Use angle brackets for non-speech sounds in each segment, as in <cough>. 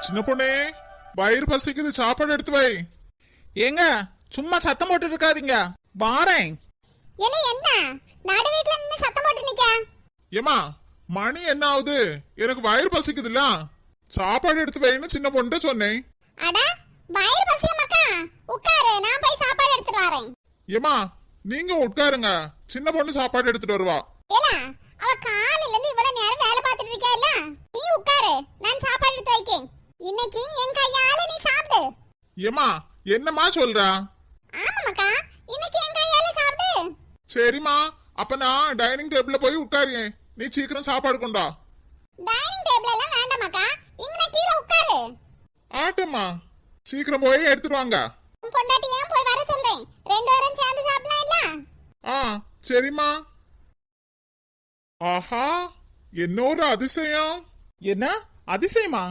சின்ன பொண்ணே வயிறு பசிக்குது சாப்பாடு எடுத்து வை. ஏங்க சும்மா சத்தம் போட்டு இருக்காதீங்க. வாரேன். ஏலே என்ன? நடு வீட்ல சத்தம் போட்டு நிக்க. ஏமா மணி என்ன ஆகுது? எனக்கு வயிறு பசிக்குதுல்ல. சாப்பாடு எடுத்து வைன்னு சின்ன பொண்ணு சொன்னேன். அட வயிறு பசிய மக்கா? உட்காரு நான் போய் சாப்பாடு எடுத்துட்டு வரேன். ஏமா நீங்க உட்காருங்க. சின்ன பொண்ணு சாப்பாடு எடுத்துட்டு வருவா. ஏலா அவ காலையில இருந்து இவ்வளவு நேரம் வேலை பார்த்துட்டு இருக்கா இல்ல? நீ உட்காரு நான் சாப்பாடு எடுத்து வைக்கேன். இன்னைக்கு என் கையால நீ சாப்பிடு. ஏமா என்னம்மா சொல்றா? ஆமாமாக்கா இன்னைக்கு என் கையால சாப்பிடு. சரிம்மா அப்ப நான் டைனிங் டேபிள்ல போய் உட்காரு. நீ சீக்கிரம் சாப்பாடு கொண்டா டைனிங் டேபிள் எல்லாம் வேண்டாமாக்கா இங்க உட்காரு. ஆட்டம்மா சீக்கிரம் போய் எடுத்துட்டு வாங்க. உன் பொண்டாட்டி ஏன் போய் வர சொல்றேன் ரெண்டு பேரும் சேர்ந்து சாப்பிடலாம் இல்ல? ஆ சரிம்மா. ஆஹா என்ன ஒரு அதிசயம். என்ன அதிசயமா?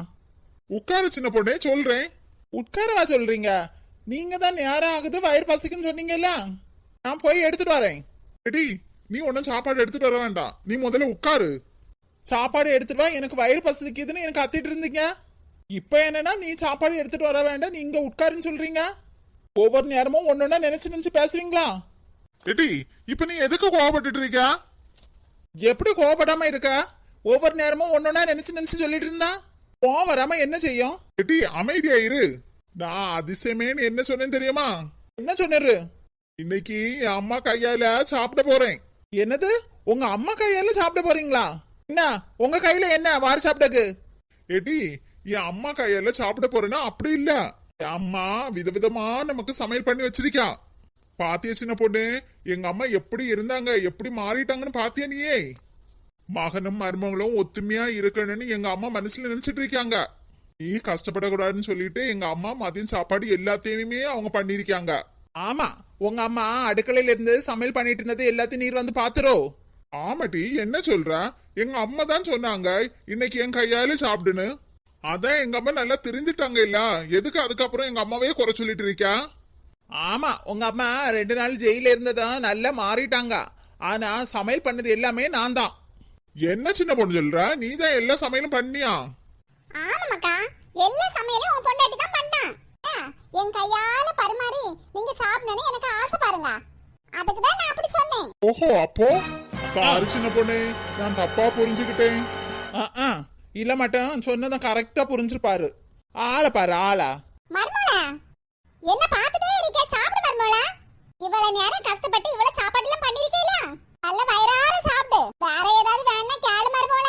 உட்காரு சின்ன பொண்ணே சொல்றேன். உட்காரவா சொல்றீங்க? நீங்க தான் நேரம் ஆகுது வயிறு பசிக்குன்னு சொன்னீங்கல்ல? நான் போய் எடுத்துட்டு வரேன். எடி நீ ஒன்னும் சாப்பாடு எடுத்துட்டு வர வேண்டாம். நீ முதல்ல உட்காரு. சாப்பாடு எடுத்துட்டு வா எனக்கு வயிறு பசிக்குதுன்னு எனக்கு கத்திட்டு இருந்தீங்க. இப்போ என்னன்னா நீ சாப்பாடு எடுத்துட்டு வர வேண்டாம் நீ இங்க உட்காருன்னு சொல்றீங்க. ஒவ்வொரு நேரமும் ஒன்னொன்னா நினைச்சு நினைச்சு பேசுறீங்களா? எடி இப்ப நீ எதுக்கு கோவப்பட்டு இருக்க? எப்படி கோவப்படாம இருக்க? ஒவ்வொரு நேரமும் ஒன்னொன்னா நினைச்சு நினைச்சு சொல்லிட்டு இருந்தா? கோவம் வராம என்ன செய்யும்? எட்டி அமைதியா இரு. நான் அதிசயமேன்னு என்ன சொன்னேன்னு தெரியுமா? என்ன சொன்னரு? இன்னைக்கு என் அம்மா கையால சாப்பிட போறேன். என்னது? உங்க அம்மா கையால சாப்பிட போறீங்களா? என்ன? உங்க கையில என்ன? வாரி சாப்பிடக்கு. எடி என் அம்மா கையால சாப்பிட போறேன்னா அப்படி இல்ல. என் அம்மா விதவிதமா நமக்கு சமையல் பண்ணி வச்சிருக்கா. பாத்திய சின்ன பொண்ணு? எங்க அம்மா எப்படி இருந்தாங்க? எப்படி மாறிட்டாங்கன்னு பாத்தியா நீயே? மகனும் மருமகளும் ஒத்துமையா இருக்கணும்னு எங்க அம்மா மனசுல நினைச்சிட்டு இருக்காங்க. நீ கஷ்டப்படக்கூடாதுன்னு சொல்லிட்டு எங்க அம்மா மதியம் சாப்பாடு எல்லாத்தையுமே அவங்க பண்ணிருக்காங்க ஆமா உங்க அம்மா அடுக்கலையில இருந்து சமையல் பண்ணிட்டு இருந்தது எல்லாத்தையும் நீர் வந்து பாத்துரோ. ஆமாட்டி என்ன சொல்ற? எங்க அம்மா தான் சொன்னாங்க இன்னைக்கு என் கையால சாப்பிடுன்னு. அதான் எங்க அம்மா நல்லா தெரிஞ்சுட்டாங்க இல்ல எதுக்கு அதுக்கப்புறம் எங்க அம்மாவே குறை சொல்லிட்டு இருக்கா? ஆமா உங்க அம்மா ரெண்டு நாள் ஜெயில இருந்ததான் நல்லா மாறிட்டாங்க. ஆனா சமையல் பண்ணது எல்லாமே நான் தான். என்ன சின்ன பொண்ணு சொல்ற? நீ தான் எல்லா சமையலும் பண்ணியா? ஆமாமாக்கா எல்லா சமையலும் உன் பொண்டாட்டி தான் பண்ணான் என் கையால பரிமாறி நீங்க சாப்பிடணும் எனக்கு ஆசை பாருங்க. அதுக்கு தான் நான் அப்படி சொன்னேன். ஓஹோ அப்போ? சாரி சின்ன பொண்ணு நான் தப்பா புரிஞ்சுக்கிட்டேன். இல்ல மாட்டேன் சொன்னதை கரெக்டா புரிஞ்சிருப்பாரு. ஆளை பாரு ஆளா. மர்மோளா என்ன பார்த்துட்டே இருக்கே? சாப்பிடு மர்மோளா. இவ்வளவு நேரம் கஷ்டப்பட்டு இவ்வளவு சாப்பாடு எல்லாம் பண்ணிருக்கீங்களா? நல்ல வயிறார சாப்பிடு. வேற ஏதாவது வேணா கேளு மருமோள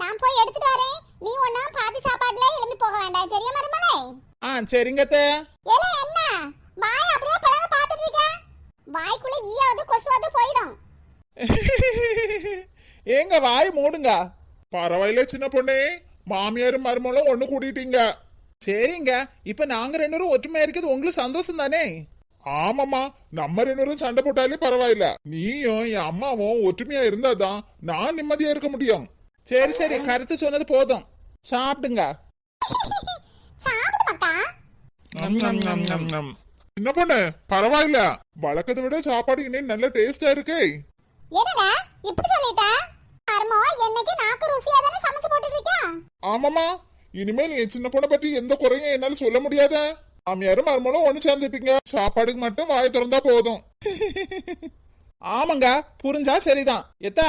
நான் போய் எடுத்துட்டு வரேன். நீ ஒன்னா பாதி சாப்பாடுல எழுந்து போக வேண்டாம். சரியா மருமோளே ஆ சரிங்க அத்தை ஏல என்ன? வாய் அப்படியே பழக பாத்துட்டு இருக்க. வாய்க்குள்ள ஈயாவது கொசுவாவது போயிடும். <laughs> ஏங்க வாய் மூடுங்க. பரவாயில்ல சின்ன பொண்ணே. மாமியாரும் மருமகளும் ஒண்ணு கூட்டிட்டீங்க. சரிங்க. இப்ப நாங்க ரெண்டு பேரும் ஒற்றுமையா இருக்கிறது உங்களுக்கு சந்தோஷம் தானே ஆமாமா நம்ம ரெண்டு பேரும் சண்டை போட்டாலே பரவாயில்ல. நீயும் என் அம்மாவும் ஒற்றுமையா இருந்தாதான் நான் நிம்மதியா இருக்க முடியும். சரி சரி கருத்து சொன்னது போதும். சாப்பிடுங்க. நம், என்ன பொண்ணு? பரவாயில்ல. வழக்கத்தை விட சாப்பாடு இன்னும் நல்ல டேஸ்டா இருக்கே. என்னடா? இப்படி சொல்லிட்ட? கர்மோ என்னைக்கு நாக்கு ருசியா தானே சமைச்சு போட்டுட்டு இருக்கியா? ஆமாமா இனிமேல் என் சின்ன பொண்ணை பற்றி எந்த குறையும் என்னால சொல்ல முடியாத. மாமியாரும் மருமலும் ஒன்று சேர்ந்துப்பீங்க சாப்பாடுக்கு மட்டும் வாய் திறந்தா போதும். ஆமாங்க புரிஞ்சா சரிதான். எத்தா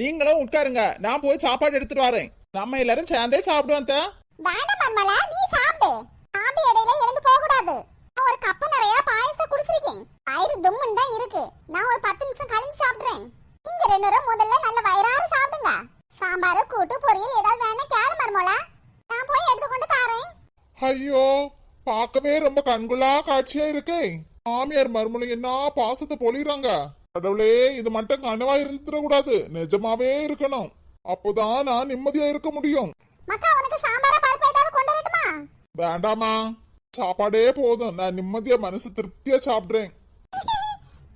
நீங்களும் உட்காருங்க. நான் போய் சாப்பாடு எடுத்துட்டு வரேன். நம்ம எல்லாரும் சேர்ந்தே சாப்பிடுவோம் தா வேண்டாம் மர்மலா நீ சாப்பிடு. சாப்பிட்டு இடையில எழுந்து போக கூடாது. ஒரு கப்பு நிறைய பாயசம் குடிச்சிருக்கேன். வயிறு தும்முன்னு தான் இருக்கு. நான் ஒரு பத்து நிமிஷம் கழிஞ்சு சாப்பிடுறேன். நீங்க ரெண்டு பேரும் முதல்ல நல்ல வயிறார சாப்பிடுங்க. சாம்பார் கூட்டு பொரியல் ஏதாவது வேணா கேளு மர்மலா நான் போய் எடுத்துக்கொண்டு ஐயோ பார்க்கவே ரொம்ப கண்குள்ளா காட்சியா இருக்கே. மாமியார் மருமலை என்ன பாசத்தை பொழிறாங்க? கடவுளே இது மட்டும் கனவா இருந்துட கூடாது நிஜமாவே இருக்கணும். அப்போதான் நான் நிம்மதியா இருக்க முடியும். வேண்டாமா சாப்பாடே போதும். நான் நிம்மதியா மனசு திருப்தியா சாப்பிடுறேன். <laughs>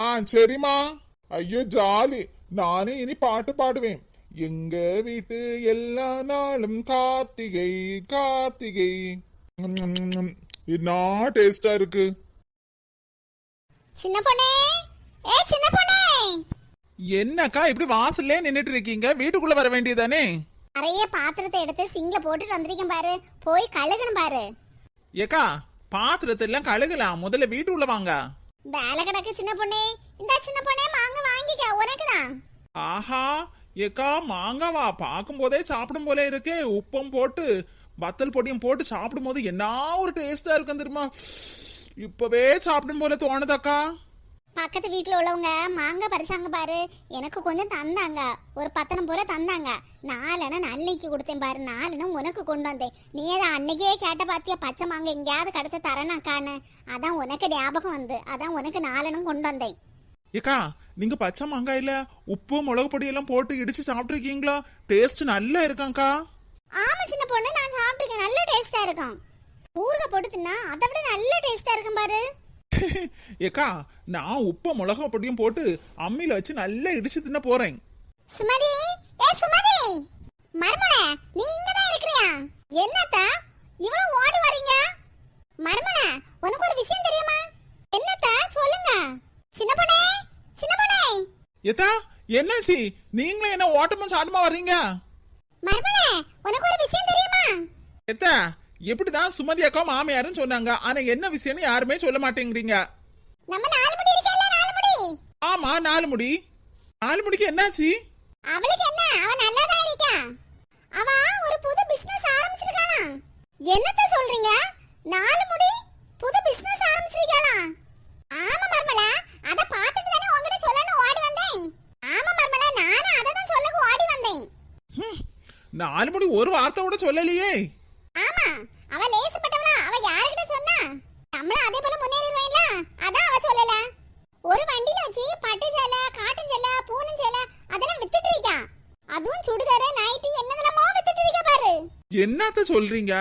ஆ சரிம்மா. ஐயோ ஜாலி. நானே இனி பாட்டு பாடுவேன். எங்க வீட்டு எல்லா நாளும் கார்த்திகை கார்த்திகை. என்ன டேஸ்டா இருக்கு? சின்ன பொண்ணே! ஏ என்னக்கா இப்படி வாசல்ல நின்னுட்டு இருக்கீங்க? வீட்டுக்குள்ள வர வேண்டியதானே நிறைய பாத்திரத்தை எடுத்து சிங்க்ல போட்டுட்டு வந்திருக்கேன் பாரு. போய் கழுகணும் பாரு. ஏக்கா பாத்திரத்தை எல்லாம் கழுகலாம் முதல்ல வீட்டுக்குள்ள வாங்க. வேலை கிடக்கு சின்ன பொண்ணே. இந்த சின்ன பொண்ணே மாங்க வாங்கிக்க. உனக்குதான். ஆஹா ஏக்கா மாங்காவா பார்க்கும் போதே சாப்பிடும் போல இருக்கே. உப்பும் போட்டு வத்தல் பொடியும் போட்டு சாப்பிடும் போது என்ன ஒரு டேஸ்டா இருக்கும் தெரியுமா? இப்பவே சாப்பிடும் போல தோணுதாக்கா. பக்கத்து வீட்டில் உள்ளவங்க மாங்காய் பறிச்சாங்க பாரு. எனக்கு கொஞ்சம் தந்தாங்க. ஒரு பத்தனம் போல தந்தாங்க. நாலனா நல்லைக்கு கொடுத்தேன் பாரு. நாலனா உனக்கு கொண்டு வந்தேன். நீ அதை அன்னைக்கே கேட்ட பாத்தியா? பச்சை மாங்காய் எங்கேயாவது கடத்த தரேன்னாக்கான்னு அதான் உனக்கு ஞாபகம் வந்து. அதான் உனக்கு நாலனும் கொண்டு வந்தேன். ஏக்கா நீங்க பச்சை மாங்காயில உப்பு மிளகு பொடி எல்லாம் போட்டு இடிச்சு சாப்பிட்டுருக்கீங்களா? டேஸ்ட் நல்லா இருக்காங்க்கா. ஆமா சின்ன பொண்ணு நான் சாப்பிட்டுருக்கேன். நல்ல டேஸ்டா இருக்கும். ஊறுகாய் போட்டு தின்னா அதை விட நல்ல டேஸ்டா இருக்கும் பாரு. <laughs> ஏக்கா நான் உப்பு மிளகா பொடியும் போட்டு அம்மியில வச்சு நல்லா இடிச்சு தின்ன போறேன். சுமதி ஏ சுமதி! மர்மனே நீ இங்க தான் இருக்கிறியா? என்னத்த இவ்வளவு ஓடி வரீங்க? மர்மனே உனக்கு ஒரு விஷயம் தெரியுமா? என்னத்த சொல்லுங்க. சின்ன பொண்ணே சின்ன பொண்ணே. ஏத்தா என்னாச்சு? நீங்களும் என்ன ஓட்டமா சாட்டமா வர்றீங்க? மர்மனே உனக்கு ஒரு விஷயம் தெரியுமா? எத்தா எப்படிதான் சுமதி அக்கா மாமியாருன்னு சொன்னாங்க. ஆனா என்ன விஷயம்னு யாருமே சொல்ல மாட்டேங்கிறீங்க. நம்ம நாலு முடி இருக்கல நாலு முடி? ஆமா நாலு முடி. நாலு முடிக்கு என்னாச்சு? அவளுக்கு என்ன? அவ நல்லா தான் இருக்கா. அவ ஒரு புது பிசினஸ் ஆரம்பிச்சிருக்கானா என்னத்த சொல்றீங்க? நாலு முடி புது பிசினஸ் ஆரம்பிச்சிருக்கானா நாலு முடி ஒரு வார்த்தை கூட சொல்லலையே. ஆமா அவ லேசுப்பட்டவளா அவ யார்கிட்ட சொன்னா? நம்மளும் அதே போல முன்னேறிடுவேன்ல அதான் அவ சொல்லல. ஒரு வண்டியில வச்சு பட்டு சேலை காட்டன் சேலை பூனம் சேலை அதெல்லாம் வித்துட்டு இருக்கா. அதுவும் சுடிதாரு நைட்டி என்னதெல்லாமோ வித்துட்டு இருக்கா பாரு. என்னத்த சொல்றீங்க?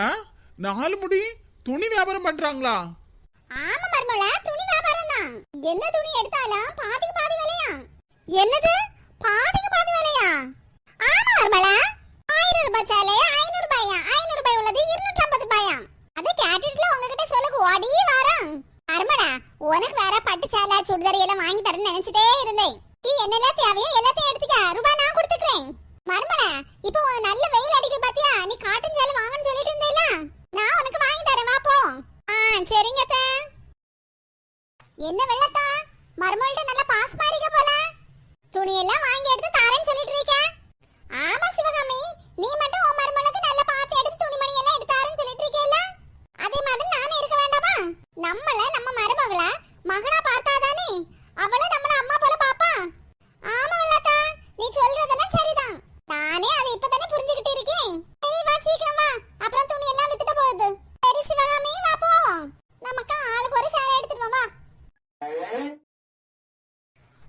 நாலு முடி துணி வியாபாரம் பண்றாங்களா? ஆமா மர்மலா துணி வியாபாரம் தான். என்ன துணி எடுத்தாலும் பாதிக்கு பாதி விலையா? என்னது? பாதிக்கு பாதி விலையா? ஆமா மர்மலா ஆயிரம் ரூபாய் சேலை ஐநூறு ரூபாயா? ஐநூறு ரூபாய் உள்ளது இருநூற்றி ஐம்பது ரூபாயா? அதை கேட்டுட்டுல உங்ககிட்ட சொல்லுக்கு ஓடி வாரம். மர்மலா உனக்கு வேற பட்டு சேலை சுடிதார் எல்லாம் வாங்கி தரேன்னு நினைச்சிட்டே இருந்தேன். நீ என்னெல்லாம் தேவையோ எல்லாத்தையும் எடுத்துக்க ரூபாய் நான் கொடுத்துக்கிறேன். மருமடா இப்போ நல்ல வெயில் அடிக்குது பாத்தியா? நீ காட்டன் சேலை வாங்கன்னு சொல்லிட்டு இருந்தேல நான் உனக்கு வாங்கி தரேன் வா போ. ஆ சரிங்க என்ன வெள்ளத்தா? மருமகள்கிட்ட நல்ல பாஸ் பாரிக்க போல. துணியெல்லாம் வாங்கி எடுத்து தரேன்னு சொல்லிட்டு இருக்கேன் ஆமா சிவகாமி நீ மட்டும் உன் மருமகளுக்கு நல்ல பார்த்து எடுத்து துணிமணி எல்லாம் எடுத்தாருன்னு சொல்லிட்டு இருக்கேல்ல அதே மாதிரி நானும் இருக்க வேண்டாமா? நம்மள நம்ம மருமகள மகனா பார்த்தாதானே? அவளை நம்மள அம்மா போல பாப்பா. ஆமா வெள்ளத்தா நீ சொல்றதெல்லாம் சரிதான். நானே அதை இப்பதானே புரிஞ்சுக்கிட்டு இருக்கேன். சரி வா சீக்கிரம் வா. அப்புறம் துணி எல்லாம் வித்துட்டு போகுது சரி சிவகாமி வா போவோம். நமக்கு ஆளுக்கு ஒரு சேலை எடுத்துட்டு வா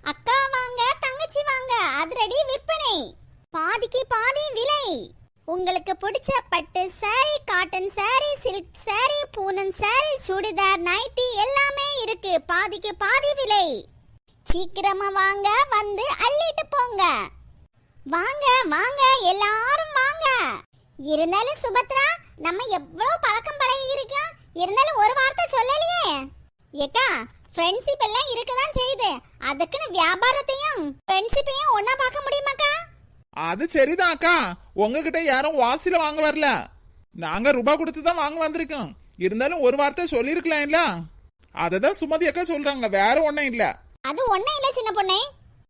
அக்கா வாங்க தங்கச்சி வாங்க. அதிரடி விற்பனை. பாதிக்கு பாதி விலை. உங்களுக்கு பிடிச்ச பட்டு sari cotton sari silk sari Poonam sari churidar nighty எல்லாமே இருக்கு. பாதிக்கு பாதி விலை. சீக்கிரமா வாங்க வந்து அள்ளிட்டு போங்க. வாங்க வாங்க எல்லாரும் வாங்க. இருந்தாலும் சுபத்ரா நம்ம எவ்வளவு பழக்கம் பழகி இருக்கோம் இருந்தாலும் ஒரு வார்த்தை சொல்லலையே. ஏக்கா ஃப்ரெண்ட்ஷிப் எல்லாம் இருக்கதான் செய்யுது. அதுக்குன்னு வியாபாரத்தையும் ஃப்ரெண்ட்ஷிப்பையும் ஒன்னா பார்க்க முடியுமாக்கா? அது சரிதான் அக்கா. உங்ககிட்ட யாரும் வாசில வாங்க வரல. நாங்க ரூபாய் கொடுத்து தான் வாங்க வந்திருக்கோம். இருந்தாலும் ஒரு வார்த்தை சொல்லிருக்கலாம்ல அதை தான் சுமதி அக்கா சொல்றாங்க. வேற ஒண்ணும் இல்ல. அது ஒண்ணும் இல்ல சின்ன பொண்ணே.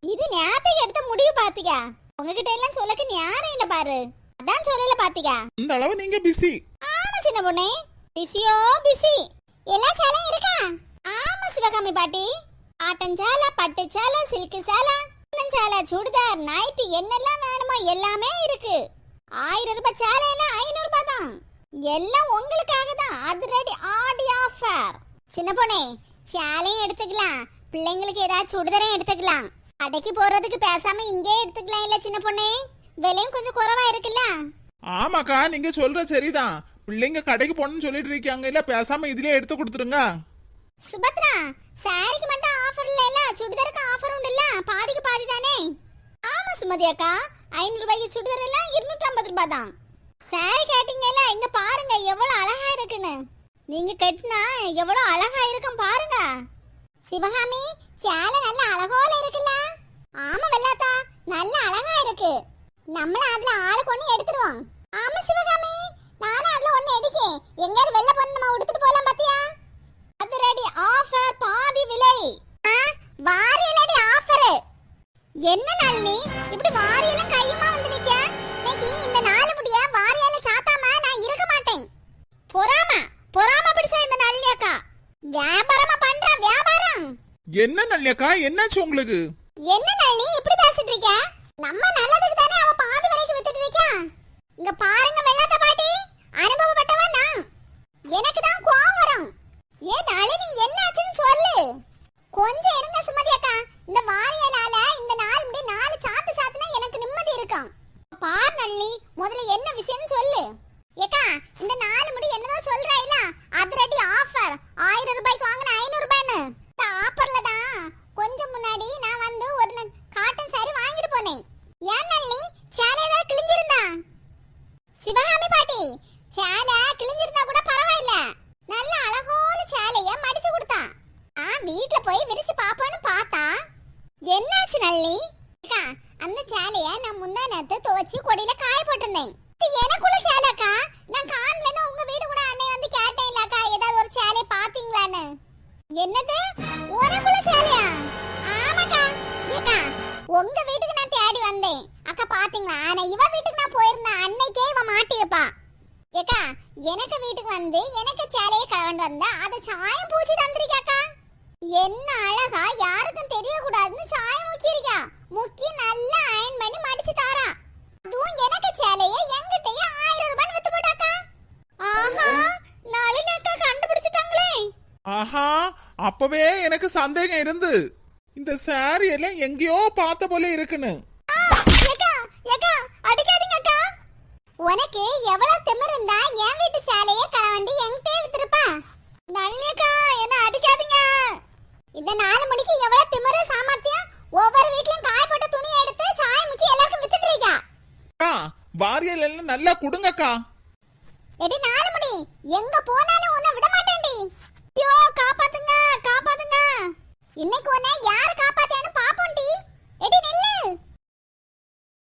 இது நேரத்துக்கு எடுத்த முடிவு பாத்துக்க. உங்ககிட்ட எல்லாம் சொல்லக்கு நேரம் இல்ல பாரு. அதான் சொல்லல பாத்துக்க. இந்த அளவு நீங்க பிஸி ஆமா சின்ன பொண்ணே. பிஸியோ பிஸி எல்லா சேலையும் இருக்கா? ஆமா சிவகாமி பாட்டி. ஆட்டன் சேலை பட்டு சேலை சேலை சுடிதார் நைட்டி என்னெல்லாம் வேணுமோ எல்லாமே இருக்கு. ஆயிரம் ரூபாய் சேலை எல்லாம் ஐநூறு ரூபாய் தான். எல்லாம் உங்களுக்காக தான். அதிரடி ஆடி ஆஃபர் சின்ன பொண்ணே சேலையும் எடுத்துக்கலாம். பிள்ளைங்களுக்கு ஏதாவது சுடிதாரையும் எடுத்துக்கலாம். கடைக்கு போறதுக்கு பேசாம இங்கே எடுத்துக்கலாம் இல்ல சின்ன பொண்ணே? விலையும் கொஞ்சம் குறைவா இருக்குல்ல? ஆமாக்கா நீங்க சொல்ற சரிதான். பிள்ளைங்க கடைக்கு போகணும்னு சொல்லிட்டு இருக்காங்க இல்ல பேசாம இதுலயே எடுத்து கொடுத்துருங்க. சுபத்ரா சாரிக்கு மட்டும் ஆஃபர் இல்ல சுடிதாருக்கு ஆஃபர் உண்டு இல்ல. பாதிக்கு பாதி தானே? ஆமா சுமதி அக்கா. ஐநூறு ரூபாய்க்கு சுடிதார் எல்லாம் இருநூற்றி ரூபாய் தான் சாரி கேட்டீங்கல்ல இங்க பாருங்க எவ்வளவு அழகா இருக்குன்னு. நீங்க கட்டினா எவ்வளவு அழகா இருக்கும் பாருங்க. சிவகாமி சேலை நல்ல அழகோல இருக்குல்ல. ஆமா வெள்ளாத்தா நல்ல அழகா இருக்கு. நம்மள அதுல ஆளுக்கு கொண்டு எடுத்துருவோம் ஆமா சிவகாமி நானும் அதுல ஒண்ணு எடுக்கேன். எங்கேயாவது வெளில போன நம்ம உடுத்துட்டு போலாம் பாத்தியா? அது ரெடி ஆஃபர் பா அக்கா என்னாச்சு உங்களுக்கு? என்ன நளினி பாத்தீங்களா? ஆனா இவ வீட்டுக்கு நான் போயிருந்த அன்னைக்கே இவ மாட்டிருப்பா ஏக்கா எனக்கு வீட்டுக்கு வந்து எனக்கு சேலையை கலவண்டு வந்தா அதை சாயம் பூசி தந்திருக்காக்கா என்ன அழகா யாருக்கும் தெரியக்கூடாதுன்னு சாயம் முக்கியிருக்கா. முக்கி நல்லா அயன் பண்ணி மடிச்சு தாரா. அதுவும் எனக்கு சேலையை எங்கிட்டயே ஆயிரம் ரூபாய் வித்து போட்டாக்கா. ஆஹா நளினி கண்டுபிடிச்சிட்டாங்களே. ஆஹா அப்பவே எனக்கு சந்தேகம் இருந்து. இந்த சாரி எல்லாம் எங்கேயோ பார்த்த போல இருக்குன்னு. வாரியல் எல்லாம் நல்லா குடுங்கக்கா. எடி நாலு மணி எங்க போனாலும் உன்னை விட மாட்டேன்டி ஐயோ காப்பாத்துங்க காப்பாத்துங்க. இன்னைக்கு உன்னை